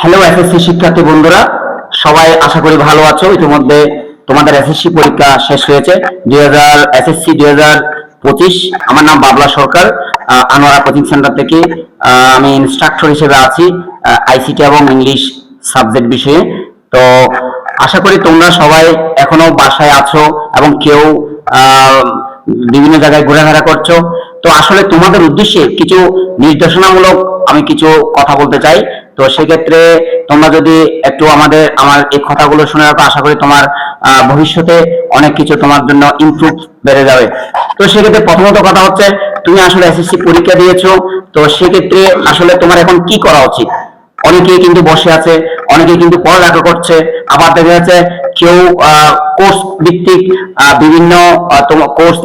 Hello SSC শিক্ষার্থী বন্ধুরা, সবাই আশা করি ভালো আছো। ইতিমধ্যে তোমাদের এসএসসি পরীক্ষা শেষ হয়েছে দুই হাজার এসএসসি দুই হাজার পঁচিশ। আমার নাম বাবলা সরকার আনোয়ারা কোচিং সেন্টার থেকে। আমি ইনস্ট্রাক্টর হিসেবে আছি আইসিটি এবং ইংলিশ সাবজেক্ট বিষয়ে। তো আশা করি তোমরা সবাই এখনও বাসায় আছো এবং কেউ বিভিন্ন জায়গায় ঘোরাফেরা করছ। তো আসলে তোমাদের উদ্দেশ্যে কিছু নির্দেশনামূলক আমি কিছু কথা বলতে চাই। তো সেক্ষেত্রে তোমরা যদি একটু আমাদের আমার এই কথাগুলো শুনে রাখো আশা করি তোমার ভবিষ্যতে অনেক কিছু তোমার জন্য ইমপ্রুভ বেড়ে যাবে। তো সেক্ষেত্রে প্রথমত কথা হচ্ছে তুমি আসলে এসএসসি পরীক্ষা দিয়েছ তো সেক্ষেত্রে আসলে তোমার এখন কি করা উচিত? অনেকেই কিন্তু বসে আছে অনেকেই কিন্তু পড়ালেখা করছে আবার দেখা যাচ্ছে কেউ কোর্স ভিত্তিক বিভিন্ন কোর্স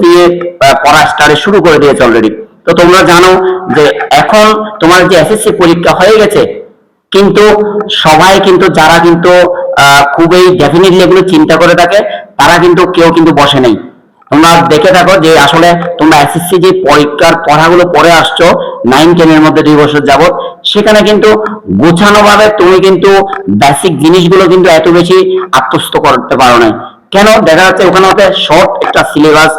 আহ, পড়া স্টার্ট শুরু করে দিয়েছে অলরেডি তো তোমরা জানো যে এখন তোমার যে এসএসসি পরীক্ষা হয়ে গেছে কিন্তু সবাই কিন্তু, যারা কিন্তু খুবই ডেফিনেটলি এগুলো চিন্তা করে থাকে, তারা কিন্তু কেউ কিন্তু বসে নেই। তোমরা দেখে থাকো যে আসলে তোমরা এসএসসি যে পরীক্ষার পড়াগুলো পড়ে আসছো নাইন টেনের মধ্যে দুই বছর যাবত সেখানে কিন্তু গোছানো ভাবে তুমি কিন্তু বেসিক জিনিসগুলো কিন্তু এত বেশি আত্মস্থ করতে পারো না কেন? দেখা যাচ্ছে ওখানে হচ্ছে শর্ট একটা সিলেবাস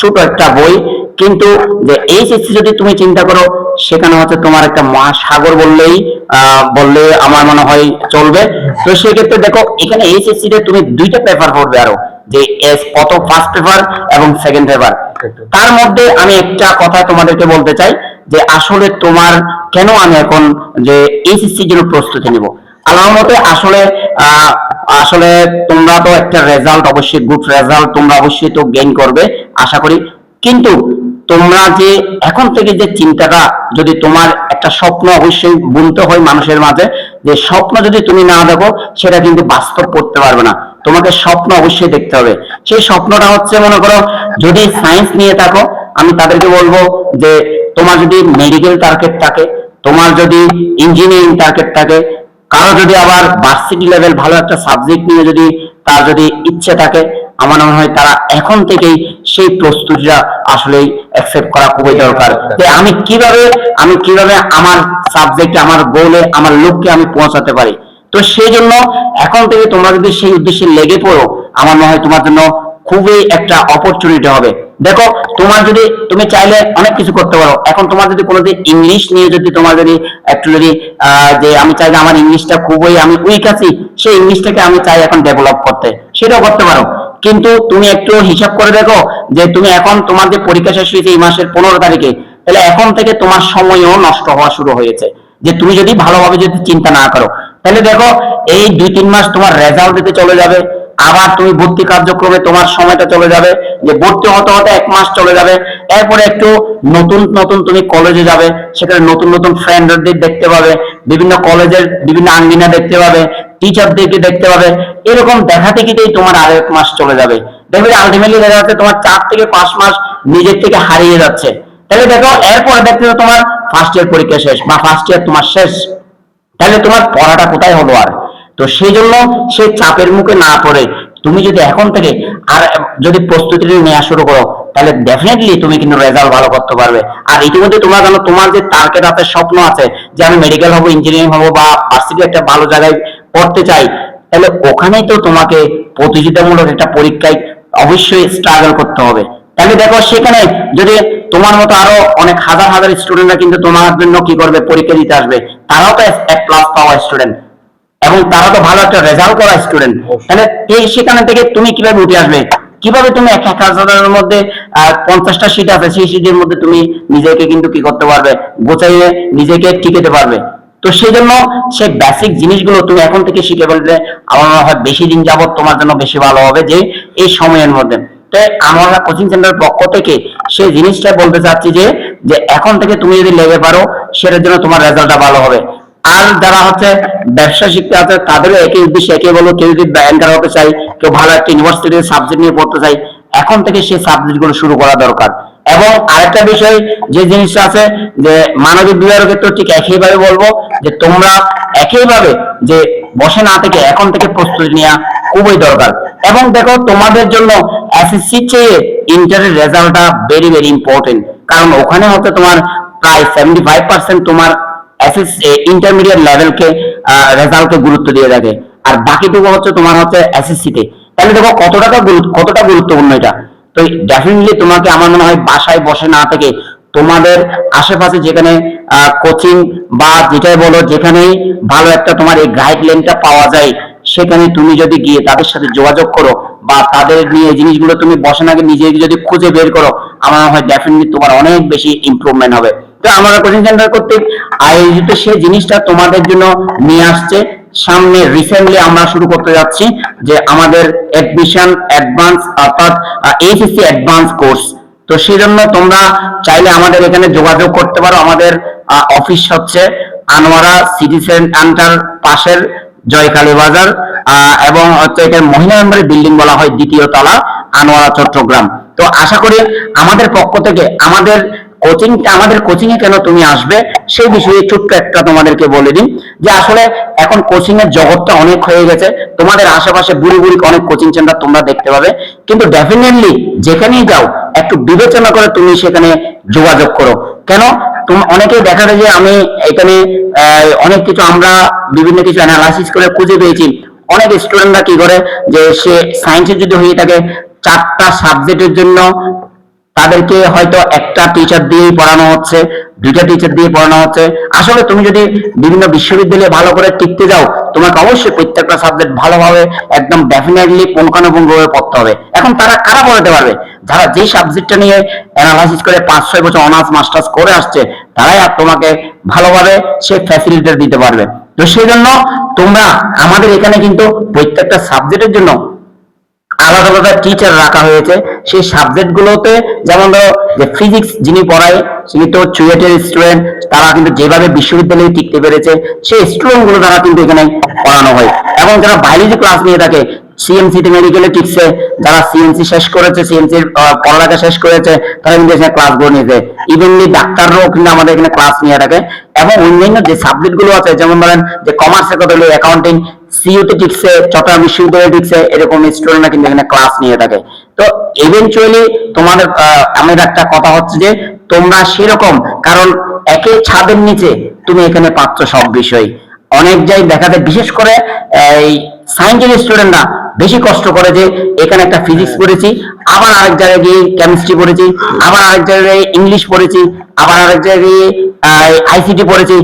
ছোট একটা বই, কিন্তু যে এইচএসসি যদি তুমি চিন্তা করো সেখানে হচ্ছে তোমার একটা মহাসাগর বললেই বললে আমার মনে হয় চলবে। তো সেক্ষেত্রে দেখো এখানে এইচএসসি তে তুমি দুইটা পেপার পড়বে আরও যে এস প্রথম ফার্স্ট পেপার এবং সেকেন্ড পেপার তার মধ্যে আমি একটা কথা তোমাদেরকে বলতে চাই যে আসলে তোমার কেন আমি এখন যে এইচএসসি জন্য প্রস্তুতি নিব? আল্লাহর মতে আসলে আহ, আসলে তোমরা তো একটা রেজাল্ট অবশ্যই গুড রেজাল্ট তোমরা অবশ্যই তো গেইন করবে আশা করি। কিন্তু তোমরা যে এখন থেকে যে চিন্তাটা যদি তোমার একটা স্বপ্ন অবশ্যই বুনতে হয় মানুষের মাঝে, যে স্বপ্ন যদি তুমি না দেখো, সেটা কিন্তু বাস্তব করতে পারবে না। তোমাকে স্বপ্ন অবশ্যই দেখতে হবে। সেই স্বপ্নটা হচ্ছে, মনে করো, যদি সায়েন্স নিয়ে থাকো, আমি তাদেরকে বলব যে তোমার যদি মেডিকেল টার্গেট থাকে, তোমার যদি ইঞ্জিনিয়ারিং টার্গেট থাকে, কারও যদি আবার ভার্সিটি লেভেল ভালো একটা সাবজেক্ট নিয়ে যদি তার যদি ইচ্ছে থাকে, আমার মনে হয় তারা এখন থেকেই সেই প্রস্তুতিটা আসলেই অ্যাকসেপ্ট করা খুবই দরকার। যে আমি কীভাবে আমি কীভাবে আমার সাবজেক্টে আমার গোলে আমার লক্ষ্যে আমি পৌঁছাতে পারি? তো সেই জন্য এখন থেকে তোমরা যদি সেই উদ্দেশ্যে লেগে পড়ো আমার মনে হয় তোমার জন্য খুবই একটা অপরচুনিটি হবে। দেখো তোমার যদি তুমি চাইলে অনেক কিছু করতে পারো। এখন তোমার যদি কোনো ইংলিশ নিয়ে যদি তোমার যদি একটু যদি আহ, যে আমি চাই যে আমার ইংলিশটা খুবই আমি উইক আছি সেই ইংলিশটাকে আমি চাই এখন ডেভেলপ করতে। সেটাও করতে পারো। কিন্তু তুমি একটু হিসাব করে দেখো যে তুমি এখন তোমার যে পরীক্ষা শেষ হয়েছে এই মাসের পনেরো তারিখে, তাহলে এখন থেকে তোমার সময়ও নষ্ট হওয়া শুরু হয়েছে। যে তুমি যদি ভালোভাবে যদি চিন্তা না করো, তাহলে দেখো এই দুই তিন মাস তোমার রেজাল্ট দিতে চলে যাবে, আবার তুমি ভর্তি কার্যক্রমে তোমার সময়টা চলে যাবে, যে ভর্তি হতে হতে এক মাস চলে যাবে, এরপরে একটু নতুন নতুন তুমি কলেজে যাবে, সেখানে নতুন নতুন ফ্রেন্ডদের দেখতে পাবে, বিভিন্ন কলেজের বিভিন্ন আঙ্গিনা দেখতে পাবে টিচারদেরকে দেখতে পাবে। এরকম দেখা থেকেই তোমার আর এক মাস চলে যাবে। দেখবে আলটিমেটলি দেখা যাচ্ছে তোমার চার থেকে পাঁচ মাস নিজের থেকে হারিয়ে যাচ্ছে। তাহলে দেখো, এরপরে দেখতে তোমার ফার্স্ট ইয়ার পরীক্ষা শেষ বা ফার্স্ট ইয়ার তোমার শেষ। তাহলে তোমার পড়াটা কোথায় হলো আর? তো সেই জন্য সেই চাপের মুখে না পড়ে। তুমি যদি এখন থেকে আর যদি প্রস্তুতি নেওয়া শুরু করো তাহলে ডেফিনেটলি তুমি কিন্তু রেজাল্ট ভালো করতে পারবে। আর ইতিমধ্যে তোমরা জানো, তোমার যে টার্গেট আছে, স্বপ্ন আছে, যে আমি মেডিকেল হব ইঞ্জিনিয়ারিং হব বা ভার্সিটি একটা ভালো জায়গায় পড়তে চাই, তাহলে ওখানেই তো তোমাকে প্রতিযোগিতামূলক একটা পরীক্ষায় অবশ্যই স্ট্রাগল করতে হবে। তাহলে দেখো, সেখানে যদি তোমার মতো আরও অনেক হাজার হাজার স্টুডেন্টরা কিন্তু তোমার জন্য কি করবে, পরীক্ষা দিতে আসবে, তারাও তো এক প্লাস পাওয়া স্টুডেন্ট এবং তারা তো ভালো একটা রেজাল্ট করা স্টুডেন্ট তাহলে সেখানে থেকে তুমি কীভাবে উঠে আসবে? কীভাবে তুমি এক এক হাজারের মধ্যে পঞ্চাশটা সিট আছে, সেই সিটের মধ্যে তুমি নিজেকে কিন্তু কি করতে পারবে? গোছাইয়ে নিজেকে টিকেতে পারবে। তো সেই জন্য সে বেসিক জিনিসগুলো তুমি এখন থেকে শিখে ফেলবে আমার মনে হয় বেশি দিন যাবত তোমার জন্য বেশি ভালো হবে যে এই সময়ের মধ্যে। তাই আমরা কোচিং সেন্টারের পক্ষ থেকে সেই জিনিসটা বলতে চাচ্ছি যে যে এখন থেকে তুমি যদি লেগে পারো, সেটার জন্য তোমার রেজাল্টটা ভালো হবে। আর যারা হচ্ছে ব্যবসা শিখতে আছে, তাদেরও একই উদ্দেশ্যে, একই বলো কেউ যদি ব্যাংকার হতে চাই কেউ ভালো একটা ইউনিভার্সিটির সাবজেক্ট নিয়ে পড়তে চাই এখন থেকে সেই সাবজেক্টগুলো শুরু করা দরকার। এবং আরেকটা বিষয়, যে জিনিসটা আছে, যে মানবিক বিভাগের ক্ষেত্রে ঠিক একইভাবে বলব, যে তোমরা একইভাবে যে বসে না থেকে এখন থেকে প্রস্তুতি নেওয়া খুবই দরকার। এবং দেখো, তোমাদের জন্য এসএসসি চেয়ে ইন্টারের রেজাল্টটা ভেরি ভেরি ইম্পর্টেন্ট কারণ ওখানে হচ্ছে তোমার প্রায় সেভেন্টি ফাইভ পার্সেন্ট তোমার ইন্টারমিডিয়েট লেভেলকে রেজাল্টকে গুরুত্ব দিয়ে থাকে। আর বাকিটুকু হচ্ছে তোমার হচ্ছে এসএসসি তে। তাহলে দেখো কত টাকা কতটা গুরুত্বপূর্ণ এটা? তো ডেফিনেটলি তোমাকে আমার মনে হয় বাসায় বসে না থেকে তোমাদের আশেপাশে যেখানে কোচিং বা যেটাই বলো, যেখানেই ভালো একটা তোমার এই গাইডলাইনটা পাওয়া যায়, সেখানে তুমি যদি গিয়ে তাদের সাথে যোগাযোগ করো বা তাদের নিয়ে জিনিসগুলো তুমি বসে না নিজে যদি খুঁজে বের করো, আমার মনে হয় ডেফিনেটলি তোমার অনেক বেশি ইমপ্রুভমেন্ট হবে। তো আমরা কোচিং সেন্টার কর্তৃক আয়োজিত সেই জিনিসটা তোমাদের জন্য নিয়ে আসছে। সামনে রিসেন্টলি আমরা শুরু করতে যাচ্ছি যে আমাদের অ্যাডমিশন অ্যাডভান্স অর্থাৎ এইচএসসি অ্যাডভান্স কোর্স তো সেই জন্য তোমরা চাইলে আমাদের এখানে যোগাযোগ করতে পারো। আমাদের অফিস হচ্ছে আনোয়ারা সিটি সেন্টার পাশের জয়কালী বাজার এবং হচ্ছে এটা মহিলা মেম্বারের বিল্ডিং বলা হয় দ্বিতীয় তলা, আনোয়ারা চট্টগ্রাম। তো আশা করি আমাদের পক্ষ থেকে, আমাদের কোচিং আমাদের কোচিং এ কেন তুমি আসবে? সেই বিষয়ে ছোট্ট একটা তোমাদেরকে বলে দিই যে আসলে এখন কোচিং এর জগৎটা অনেক হয়ে গেছে। তোমাদের আশেপাশে বুড়ি বুড়ি অনেক কোচিং সেন্টার তোমরা দেখতে পাবে। কিন্তু ডেফিনেটলি যেখানেই যাও, একটু বিবেচনা করে তুমি সেখানে যোগাযোগ করো। কেন? অনেকে দেখা যায় যে আমি এখানে অনেক কিছু আমরা বিভিন্ন কিছু অ্যানালাইসিস করে খুঁজে পেয়েছি। অনেক স্টুডেন্টরা কি করে? যে সে সায়েন্সের যদি হয়ে থাকে, চারটা সাবজেক্টের জন্য তাদেরকে হয়তো একটা টিচার দিয়েই পড়ানো হচ্ছে, দুইটা টিচার দিয়ে পড়ানো হচ্ছে। আসলে তুমি যদি বিভিন্ন বিশ্ববিদ্যালয়ে ভালো করে টিকতে যাও, তোমাকে অবশ্যই প্রত্যেকটা সাবজেক্ট ভালোভাবে একদম ডেফিনেটলি পুঙ্খানুপুঙ্খভাবে পড়তে হবে। এখন তারা কারা পড়াতে পারবে? যারা যেই সাবজেক্টটা নিয়ে অ্যানালাইসিস করে পাঁচ, ছয় বছর অনার্স মাস্টার্স করে আসছে, তারাই আর তোমাকে ভালোভাবে সে ফ্যাসিলিটি দিতে পারবে। তো সেই জন্য তোমরা আমাদের এখানে কিন্তু প্রত্যেকটা সাবজেক্টের জন্য আলাদা আলাদা টিচার রাখা হয়েছে। সেই সাবজেক্ট গুলোতে যেমন ধরো যে ফিজিক্স যিনি পড়ায় তিনি তো চুয়েটের স্টুডেন্ট তারা কিন্তু যেভাবে বিশ্ববিদ্যালয়ে টিকতে পেরেছে, সেই স্টুডেন্টগুলো দ্বারা কিন্তু এখানে পড়ানো হয়। এবং যারা বায়োলজি ক্লাস নিয়ে থাকে সিএমসি তে মেডিকেলে টিকছে, যারা সিএমসি শেষ করেছে সিএমসি পড়ালেখা শেষ করেছে, তারা কিন্তু এখানে ক্লাসগুলো নিয়েছে। ইভেনলি ডাক্তাররাও কিন্তু আমাদের এখানে ক্লাস নিয়ে থাকে। এবং অন্যান্য যে সাবজেক্টগুলো আছে, যেমন ধরেন যে কমার্সের কথা হলো অ্যাকাউন্টিং সিইউতে টিকছে চট্টগ্রাম বিশ্ববিদ্যালয়ে টিকছে এরকম স্টুডেন্টরা কিন্তু এখানে ক্লাস নিয়ে থাকে। তো ইভেনচুয়ালি তোমাদের আমার একটা কথা হচ্ছে যে তোমরা সেরকম কারণ একে ছাদের নিচে তুমি এখানে পাচ্ছ সব বিষয়। অনেক জায়গায় দেখা যায় বিশেষ করে এই সায়েন্সের স্টুডেন্টরা বেশি কষ্ট করে যে এখানে একটা ফিজিক্স পড়েছি আবার আরেক জায়গায় গিয়ে কেমিস্ট্রি পড়েছি আবার আরেক জায়গায় ইংলিশ পড়েছি আবার আরেক জায়গায় গিয়ে আইসিটি পড়েছি।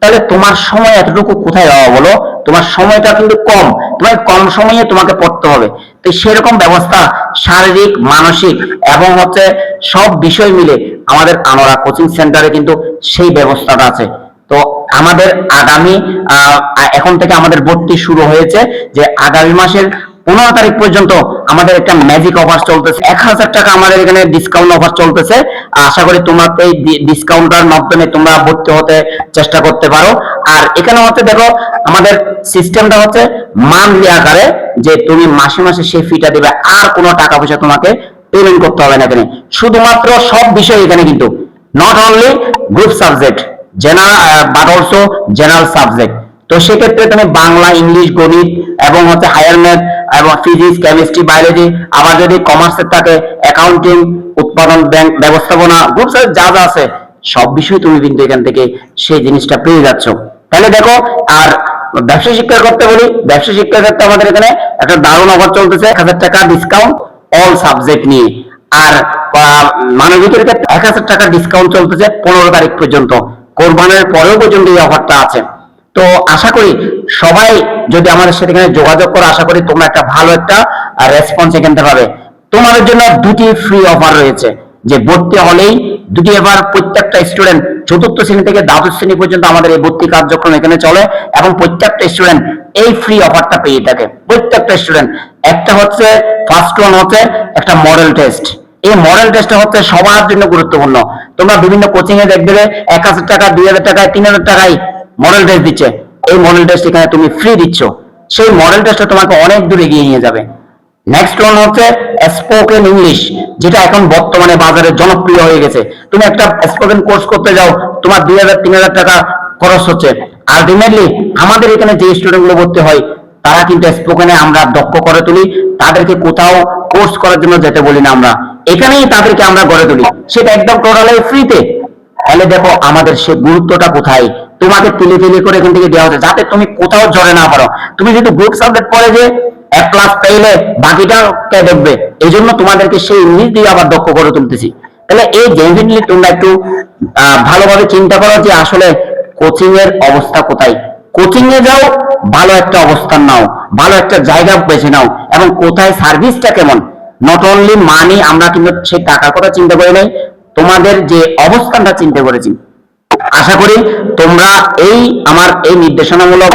তাহলে তোমার সময় এতটুকু কোথায় পাওয়া বলো? তোমার সময়টা কিন্তু কম, তোমার কম সময়ে তোমাকে পড়তে হবে। তো সেরকম ব্যবস্থা শারীরিক, মানসিক এবং হচ্ছে সব বিষয় মিলে আমাদের আনোরা কোচিং সেন্টারে কিন্তু সেই ব্যবস্থাটা আছে। তো আমাদের আগামী এখন থেকে আমাদের ভর্তি শুরু হয়েছে যে আগামী মাসের পনেরো তারিখ পর্যন্ত আমাদের একটা ম্যাজিক অফার চলতেছে। এক হাজার টাকা আমাদের এখানে ডিসকাউন্ট অফার চলতেছে। আশা করি তোমরা এই ডিসকাউন্টের মাধ্যমে তোমরা ভর্তি হতে চেষ্টা করতে পারো। আর এখানে হচ্ছে দেখো, আমাদের সিস্টেমটা হচ্ছে মান্থলি আকারে যে তুমি মাসে মাসে সেই ফিটা দিবে, আর কোনো টাকা পয়সা তোমাকে পেমেন্ট করতে হবে না এখানে। শুধুমাত্র সব বিষয় এখানে কিন্তু not only group subject general but also general subject তো সেক্ষেত্রে তুমি বাংলা, ইংলিশ, গণিত এবং হচ্ছে হায়ার ম্যাথ এবং ফিজিক্স কেমিস্ট্রি বায়োলজি আবার যদি কমার্সের থাকে অ্যাকাউন্টিং উৎপাদন ব্যাংক ব্যবস্থাপনা গ্রুপ যা যা আছে, সব বিষয় তুমি কিন্তু এখান থেকে সেই জিনিসটা পেয়ে যাচ্ছ। তাহলে দেখো, আর ব্যবসা শিক্ষা করতে বলি, ব্যবসা শিক্ষার ক্ষেত্রে আমাদের এখানে একটা দারুণ অফার চলতেছে, এক হাজার টাকা ডিসকাউন্ট অল সাবজেক্ট নিয়ে। আর মানবিকের ক্ষেত্রে এক হাজার টাকা ডিসকাউন্ট চলতেছে পনেরো তারিখ পর্যন্ত, কোরবানের পরেও পর্যন্ত এই অফারটা আছে। তো আশা করি সবাই যদি আমাদের সাথে এখানে যোগাযোগ করো, আশা করি তোমরা একটা ভালো একটা রেসপন্স এখান পাবে। তোমাদের জন্য দুটি ফ্রি অফার রয়েছে, যে ভর্তি হলেই দুটি এবার প্রত্যেকটা স্টুডেন্ট চতুর্থ শ্রেণি থেকে দ্বাদশ শ্রেণি পর্যন্ত আমাদের এই ভর্তি কার্যক্রম এখানে চলে এবং প্রত্যেকটা স্টুডেন্ট এই ফ্রি অফারটা পেয়ে থাকে। প্রত্যেকটা স্টুডেন্ট একটা হচ্ছে ফার্স্ট ওয়ান হচ্ছে একটা মডেল টেস্ট এই মডেল টেস্টটা হচ্ছে সবার জন্য গুরুত্বপূর্ণ। তোমরা বিভিন্ন কোচিং এ দেখবে এক হাজার টাকা, দুই হাজার টাকা, তিন হাজার টাকায় মডেল টেস্ট দিচ্ছে। এই মডেল টেস্ট এখানে তুমি ফ্রি দিচ্ছ। সেই মডেল টেস্টটা তোমাকে অনেক দূর এগিয়ে নিয়ে যাবে। নেক্সট ওয়ান হচ্ছে স্পোকেন ইংলিশ যেটা এখন বর্তমানে বাজারে জনপ্রিয় হয়ে গেছে। তুমি একটা স্পোকেন কোর্স করতে যাও, তোমার দুই হাজার, তিন হাজার টাকা খরচ হচ্ছে। আলটিমেটলি আমাদের এখানে যে স্টুডেন্টগুলো ভর্তি হয়, তারা কিন্তু স্পোকেনে আমরা দক্ষ করে তুলি। তাদেরকে কোথাও কোর্স করার জন্য যেতে বলি না আমরা। এখানেই তাদেরকে আমরা গড়ে তুলি। সেটা একদম টোটালি ফ্রিতে তাহলে দেখো আমাদের সে গুরুত্বটা কোথায়? তোমাকে তিলি তিলি করে এখান থেকে দেওয়া হচ্ছে। যাতে তুমি কোথাও জড়ে না পারো তুমি যদি গ্রুপ সাবজেক্ট পড়ে যে এক ক্লাস পেলে বাকিটা কে দেখবে। এই জন্য তোমাদেরকে সেই ইংলিশ দিয়ে আবার দক্ষ করে তুলতেছি। তাহলে এই জেনুইনলি তোমরা একটু ভালোভাবে চিন্তা করো যে আসলে কোচিং এর অবস্থা কোথায়। কোচিং এ যাও, ভালো একটা অবস্থান নাও, ভালো একটা জায়গা বেছে নাও, এবং কোথায় সার্ভিসটা কেমন। নট অনলি মানি আমরা কিন্তু সেই টাকার কথা চিন্তা করি নাই, তোমাদের যে অবস্থানটা চিন্তা করেছি। আশা করি তোমরা এই আমার এই নির্দেশনামূলক,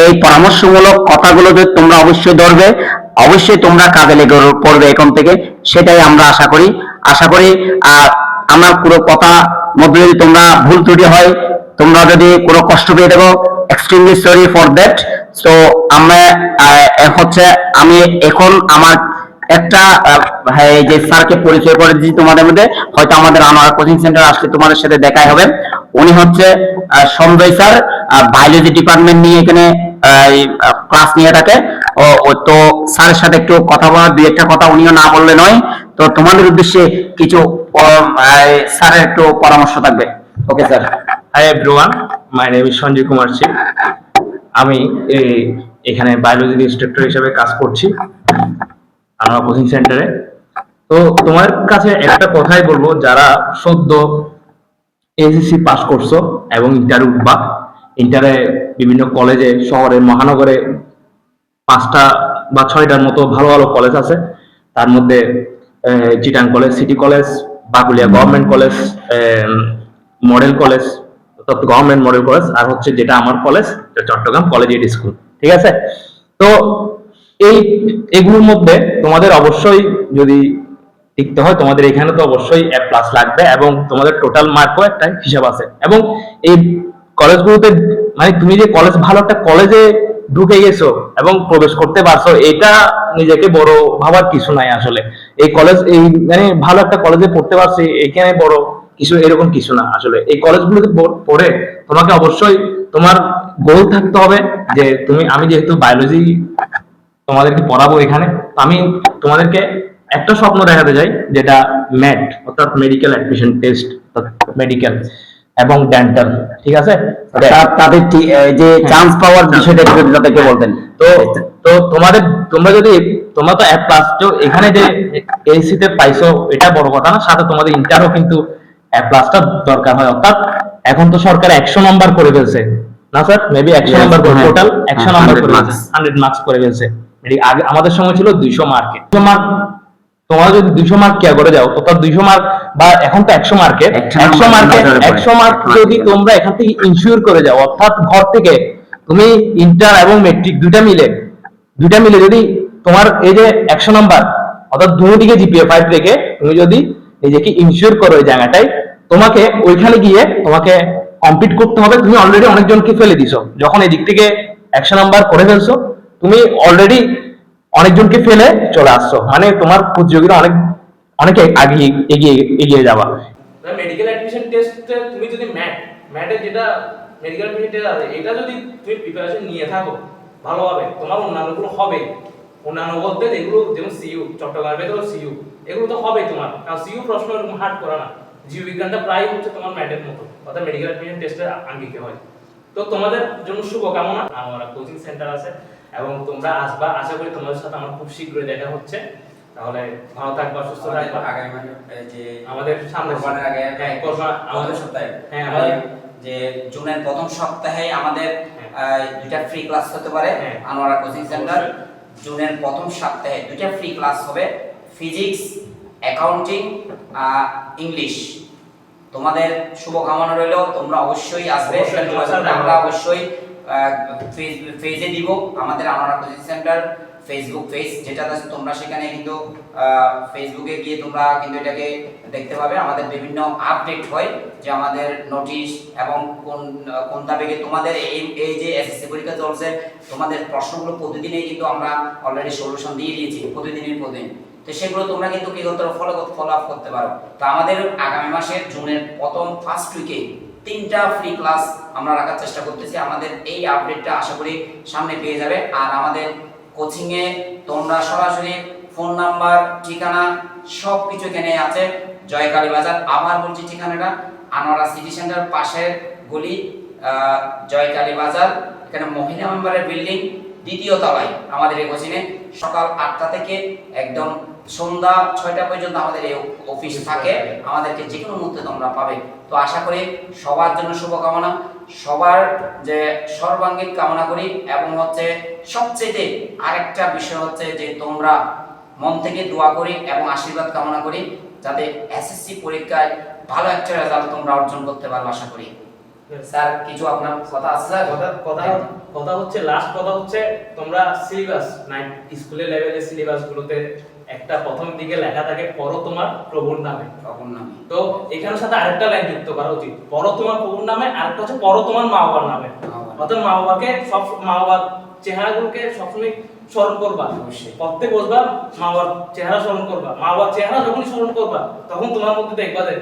এই পরামর্শমূলক কথাগুলো যে তোমরা অবশ্যই ধরবে, অবশ্যই তোমরা কাজে লেগে পড়বে এখন থেকে, সেটাই আমরা আশা করি। আশা করি, আর আমার পুরো কথা মধ্যে যদি তোমরা ভুল ত্রুটি হয়, তোমরা যদি কোনো কষ্ট পেয়ে দেবো এক্সট্রিমলি সরি ফর দ্যাট তো আমরা হচ্ছে, আমি এখন আমার একটা হ্যাঁ, যে স্যারকে পরিচয় করে দিচ্ছি তোমাদের মধ্যে হয়তো আমাদের আনোয়ার কোচিং সেন্টার আসলে তোমাদের সাথে দেখাই হবে। উনি হচ্ছে সঞ্জয় স্যার বায়োলজি ডিপার্টমেন্ট নিয়ে এখানে ক্লাস নিয়ে থাকে। ও তো স্যারের সাথে একটু কথা বলার দুই একটা কথা উনিও না বললে নয়। তো তোমাদের উদ্দেশ্যে কিছু স্যারের একটু পরামর্শ থাকবে। Okay sir. Hi everyone my name is Sanjay Kumar Singh. আমি এখানে বায়োলজি ইনস্ট্রাক্টর হিসেবে কাজ করছি। আমার কোচিং সেন্টারে তো তোমার কাছে একটা কথাই বলব, যারা সদ্য এসএসসি পাস করছ এবং ইন্টার উঠবা ইন্টারে বিভিন্ন কলেজে শহরে, মহানগরে পাঁচটা বা ছয়টার মতো ভালো ভালো কলেজ আছে। তার মধ্যে Chittagong college city college Bakulia government college model college government model college আর হচ্ছে যেটা আমার কলেজ চট্টগ্রাম কলেজিয়েট স্কুল ঠিক আছে? তো এই, এগুলোর মধ্যে তোমাদের অবশ্যই যদি টিকতে হয়, তোমাদের এখানে তো অবশ্যই এ প্লাস লাগবে এবং তোমাদের টোটাল মার্কও একটা হিসাব আছে। এবং এই কলেজগুলোতে মানে তুমি যে কলেজ ভালো একটা কলেজে ঢুকে গেছো এবং প্রবেশ করতে পারছ, এটা নিজেকে বড় ভাবার কিছু নাই আসলে। এই কলেজ এই মানে ভালো একটা কলেজে পড়তে পারছি, এখানে বড় কিছু, এরকম কিছু না আসলে। এই কলেজগুলোতে পড়ে তোমাকে অবশ্যই তোমার গোল থাকতে হবে যে তুমি, আমি যেহেতু বায়োলজি তোমাদেরকে পড়াবো এখানে। আমি তোমাদেরকে একটা স্বপ্ন দেখাতে চাই যেটা ম্যাট অর্থাৎ মেডিকেল অ্যাডমিশন টেস্ট মেডিকেল এবং ডেন্টাল ঠিক আছে? তাদের যে চান্স পাওয়ার বিষয়টা একটু তাদেরকে বলতেন। তো তো তোমাদের তোমরা যদি তোমরা তো এক প্লাস তো এখানে যে এসি তে পাইছো এটা বড় কথা না? সাথে তোমাদের ইন্টারও কিন্তু এক প্লাসটা দরকার হয়। অর্থাৎ এখন তো সরকার একশো নাম্বার করে ফেলছে। না স্যার মেবি একশো নাম্বার করে হ্যাঁ, টোটাল একশো হ্যাঁ, নাম্বার করে marks। হান্ড্রেড মার্কস করে ফেলছে। আগে আমাদের সময় ছিল দুইশো মার্কে দুশো মার্ক তোমরা যদি দুইশো মার্ক কেয়ার করে যাও অর্থাৎ দুইশো মার্ক বা এখন তো একশো মার্কে একশো মার্কে একশো মার্ক যদি। তোমরা এখান থেকে ইনশিওর করে যাও অর্থাৎ ঘর থেকে তুমি ইন্টার এবং মেট্রিক দুইটা মিলে দুইটা মিলে যদি তোমার এই যে একশো নাম্বার অর্থাৎ দুদিকে জিপিএ ফাইভ রেখে তুমি যদি নিজেকে ইনশিওর করো ওই জায়গাটায় তোমাকে ওইখানে গিয়ে তোমাকে কমপ্লিট করতে হবে। তুমি অলরেডি অনেকজনকে ফেলে দিছো। যখন এই দিক থেকে একশো নাম্বার করে ফেলছো তুমি অলরেডি অনেকজনকে ফেলে চলে আসছো। মানে তোমার প্রতিযোগিতা অনেক অনেক আগে এগিয়ে এগিয়ে যাবা। মেডিকেল অ্যাডমিশন টেস্টে তুমি যদি ম্যাট ম্যাটে যেটা মেডিকেল অ্যাডমিশন আছে, এটা যদি তুমি প্রিপারেশন নিয়ে থাকো ভালোভাবে তোমার অন্যান্যগুলো হবে। অন্যান্য বলতে যেগুলো যেমন সিইউ চট্টগ্রামে তো সিইউ এগুলো তো হবেই তোমার। কারণ সিইউ প্রশ্ন এরকম হার্ড করা না। জীববিজ্ঞানটা প্রায় হচ্ছে তোমার ম্যাটের মতো। অর্থাৎ মেডিকেল অ্যাডমিশন টেস্টে আঙ্গিকে হয়। তো তোমাদের জন্য শুভকামনা। আমার কোচিং সেন্টার আছে। এবং তোমরা আসবা আশা করি তোমাদের সাথে আমার খুব শীঘ্রই দেখা হচ্ছে তাহলে ভালো থাকবা সুস্থ থাকবা আগামী এই যে আমাদের সামনে কোরবানির আগে হ্যাঁ, আমাদের সপ্তাহে হ্যাঁ, মানে আমাদের- যে জুনের প্রথম সপ্তাহে আমাদের হ্যাঁ। দুইটা ফ্রি ক্লাস হতে পারে হ্যাঁ। Anowara coaching centre. জুনের প্রথম সপ্তাহে দুইটা ফ্রি ক্লাস হবে ফিজিক্স অ্যাকাউন্টিং ইংলিশ তোমাদের শুভকামনা রইল তোমরা অবশ্যই আসবে আমরা- অবশ্যই পেজে দিব। আমাদের Anowara coaching centre Facebook page যেটা আছে তোমরা সেখানে কিন্তু ফেসবুকে গিয়ে তোমরা কিন্তু এটাকে দেখতে পাবে। আমাদের বিভিন্ন আপডেট হয় যে আমাদের নোটিশ এবং কোন কোন তারিখে তোমাদের এই এই যে এসএসসি পরীক্ষা চলছে, তোমাদের প্রশ্নগুলো প্রতিদিনই কিন্তু আমরা অলরেডি সলিউশন দিয়ে দিয়েছি, প্রতিদিনের প্রতিদিন। তো সেগুলো তোমরা কিন্তু কি করতে ফলো ফলো আপ করতে পারো। তো আমাদের আগামী মাসের জুনের প্রথম ফার্স্ট উইকে তিনটা ফ্রি ক্লাস আমরা রাখার চেষ্টা করতেছি। আমাদের এই আপডেটটা আশা করি সামনে পেয়ে যাবে। আর আমাদের কোচিংয়ে তোমরা সরাসরি ফোন নাম্বার ঠিকানা সব কিছু এখানে আছে। জয়কালী বাজার আবার বলছি ঠিকানাটা, আনোয়ারা সিটি সেন্টার পাশের গলি জয়কালী বাজার, এখানে মহিলা মেম্বারের বিল্ডিং দ্বিতীয় তলায় আমাদের এই কোচিনে সকাল আটটা থেকে একদম সন্ধ্যা ছয়টা পর্যন্ত আমাদের এই অফিস থাকে। আমাদেরকে যে কোনো মুহূর্তে তোমরা পাবে। তো আশা করি সবার জন্য শুভকামনা। সবার যে সর্বাঙ্গীন কামনা করি এবং হচ্ছে সবচেয়ে আরেকটা বিষয় হচ্ছে যে তোমরা মন থেকে দোয়া করি এবং আশীর্বাদ কামনা করি যাতে এসএসসি পরীক্ষায় ভালো একটা রেজাল্ট তোমরা অর্জন করতে পারো আশা করি। স্যার কিছু আপনার কথা আছে স্যার? কথা কথা কথা হচ্ছে লাস্ট কথা হচ্ছে তোমরা সিলেবাস নাইন স্কুলের লেভেলের সিলেবাস গুলোতে একটা প্রথম দিকে লেখা থাকে পড়ো তোমার প্রভুর নামে। তখন নামে। তো এখানের সাথে আরেকটা লাইন যুক্ত করা উচিত। পড়ো তোমার প্রভুর নামে আরেকটা হচ্ছে পড়ো তোমার মা বাবার নামে। অর্থাৎ মা বাবাকে সব মা বাবার চেহারাগুলোকে সবসময় স্মরণ করবা। পড়তে বসবা মা বাবার চেহারা স্মরণ করবা। মা বাবার চেহারা যখন স্মরণ করবা তখন তোমার মধ্যে দেখবা যে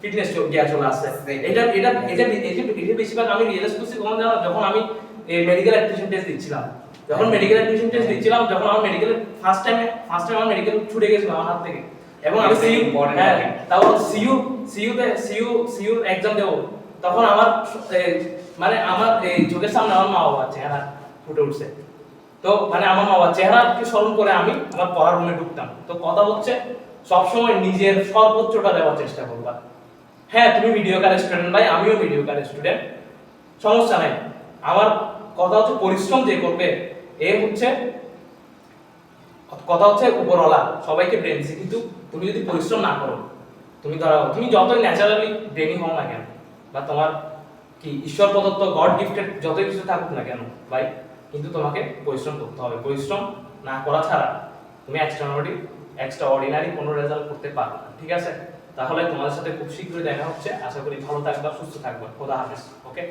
ফিটনেস জ্ঞান চলে আসছে। এটা এটা এটা এটা এটা বেশিরভাগ আমি রিয়েলাইজ করছি কখন জানো? যখন আমি মেডিকেল অ্যাডমিশন টেস্ট দিচ্ছিলাম যখন মেডিকেল অ্যাডমিশন টেস্ট দিচ্ছিলাম যখন আমার মেডিকেল ফার্স্ট টাইমে ফার্স্ট টাইম আমার মেডিকেল ছুটে গেছিল আমার হাত থেকে। এবং আমি সিইউ হ্যাঁ topic. সিইউ সিইউ তে সিইউ সিইউ এক্সাম দেবো। তখন আমার মানে আমার এই চোখের সামনে আমার মা বাবার চেহারা ফুটে উঠছে। তো মানে আমার মা বাবার চেহারাকে স্মরণ করে আমি আমার পড়ার রুমে ঢুকতাম। তো কথা হচ্ছে সবসময় নিজের সর্বোচ্চটা দেওয়ার চেষ্টা করবা। হ্যাঁ তুমি ভিডিও কার স্টুডেন্ট ভাই আমিও ভিডিও কার স্টুডেন্ট সমস্যা নাই। আমার কথা হচ্ছে পরিশ্রম যে করবে এ হচ্ছে কথা হচ্ছে উপরওয়ালা, সবাইকে ব্রেন কিন্তু তুমি যদি পরিশ্রম না করো, তুমি ধরো, তুমি যতই ন্যাচারালি ব্রেনি হও না কেন, বা তোমার কি ঈশ্বর প্রদত্ত গড গিফটেড যতই কিছু থাকুক না কেন, ভাই, কিন্তু তোমাকে পরিশ্রম করতে হবে। পরিশ্রম না করা ছাড়া তুমি এক্সট্রাঅর্ডিনারি এক্সট্রা অর্ডিনারি কোনো রেজাল্ট করতে পারবে না, ঠিক আছে? তাহলে তোমাদের সাথে খুব শীঘ্রই দেখা হচ্ছে। আশা করি ভালো থাকবা, সুস্থ থাকবা। খোদা হাফেজ ওকে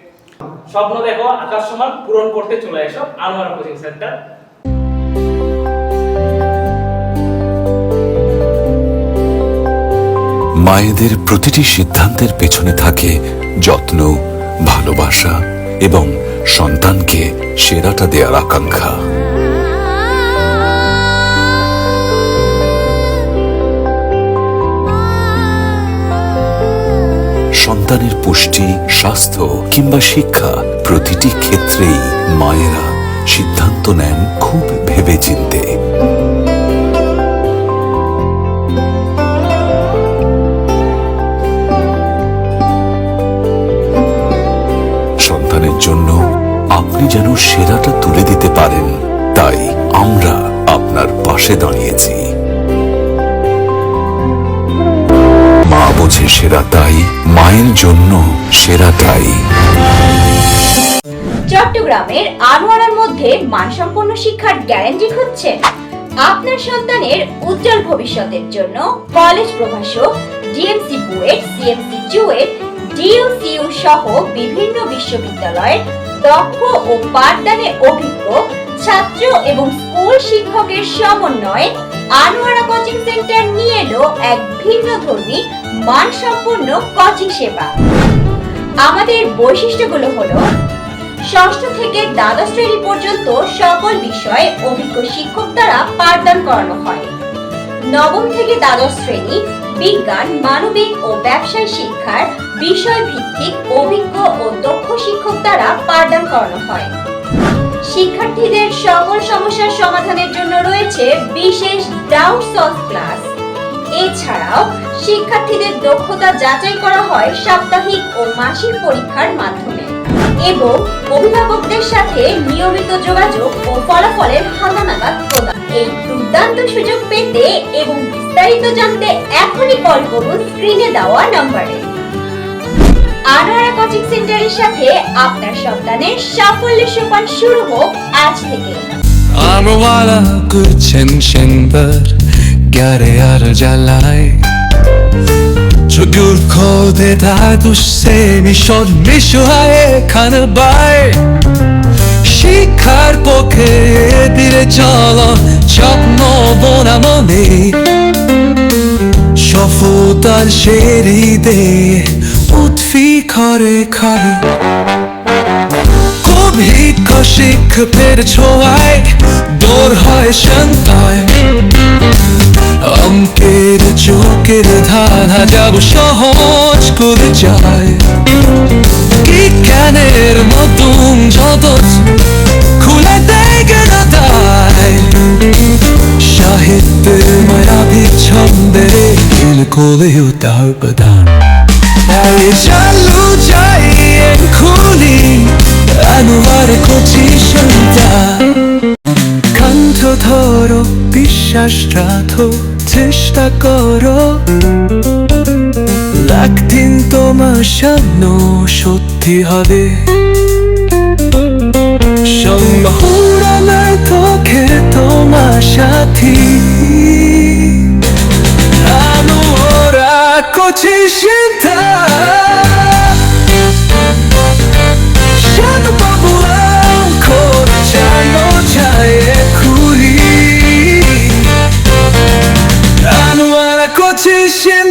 স্বপ্ন দেখো, আকাশ সমান পূরণ করতে চলে এসো, আনোয়ারা কোচিং সেন্টার। মায়েদের প্রতিটি সিদ্ধান্তের পেছনে থাকে যত্ন, ভালোবাসা এবং সন্তানকে সেরাটা দেওয়ার আকাঙ্ক্ষা। সন্তানের পুষ্টি, স্বাস্থ্য কিংবা শিক্ষা প্রতিটি ক্ষেত্রেই মায়েরা সিদ্ধান্ত নেন খুব ভেবেচিন্তে। সন্তানের জন্য আপনি যেন সেরাটা তুলে দিতে পারেন, তাই আমরা আপনার পাশে দাঁড়িয়েছি। বোঝে সেরা তাই, মায়ের জন্য সেরাটাই চট্টগ্রামের আনোয়ারার মধ্যে মানসম্পন্ন শিক্ষার গ্যারান্টি হচ্ছে আপনার সন্তানের উজ্জ্বল ভবিষ্যতের জন্য কলেজ প্রভাষক DMC BUET CMC JUET DU CU সহ বিভিন্ন বিশ্ববিদ্যালয়ের দক্ষ ও পাঠদানে অভিজ্ঞ ছাত্র এবং স্কুল শিক্ষকের সমন্বয়ে আনোয়ারা কোচিং সেন্টার নিয়ে এলো এক ভিন্ন ধর্মী, মানসম্পন্ন কোচিং সেবা। আমাদের বৈশিষ্ট্যগুলো হলো, ষষ্ঠ থেকে দ্বাদশ শ্রেণি পর্যন্ত সকল বিষয়ে অভিজ্ঞ শিক্ষক দ্বারা পাঠদান করানো হয়। নবম থেকে দ্বাদশ শ্রেণি বিজ্ঞান, মানবিক ও ব্যবসায় শিক্ষার বিষয় ভিত্তিক অভিজ্ঞ ও দক্ষ শিক্ষক দ্বারা পাঠদান করানো হয়। শিক্ষার্থীদের সকল সমস্যার সমাধানের জন্য রয়েছে বিশেষ ডাউট সলভ ক্লাস এছাড়াও শিক্ষার্থীদের দক্ষতা যাচাই করা হয় সাপ্তাহিক ও মাসিক পরীক্ষার মাধ্যমে। এবং অভিভাবকদের সাথে নিয়মিত যোগাযোগ ও ফলাফলের হাতানাগাদ প্রদান। এই দুর্দান্ত সুযোগ পেতে এবং বিস্তারিত জানতে এখনই কল করুন স্ক্রিনে দেওয়া নম্বরে আনোয়ারা কোচিং সেন্টারের সাথে আপনার সন্তানের সাফল্য সোপান শুরু হোক আজ থেকে। তুসে মিশর মিশু হায় খান বাই শিক্ষার পক্ষে দিলে চল স্বপ্ন বোনা মনে। সফলতার সেরি দে kaut fikare kare কবি kashik per chhoai dor হয় শান্তায়। অঙ্কের চোখের ধারা যাব সহজ করে যায় কি জ্ঞানের মতন জগৎ খুলে দেয় গেড়াতায় সাহিত্যের মায়াবী ছন্দে হিল কোলেও তার প্রধান। Ai jalucai en kuni Anuvar kochi shanta. চেষ্টা করো একদিন তোমার স্বপ্ন সত্যি হবে সম্ভাবনার তোকে তোমার সাথী Cinta Shut up Anwar Koçişi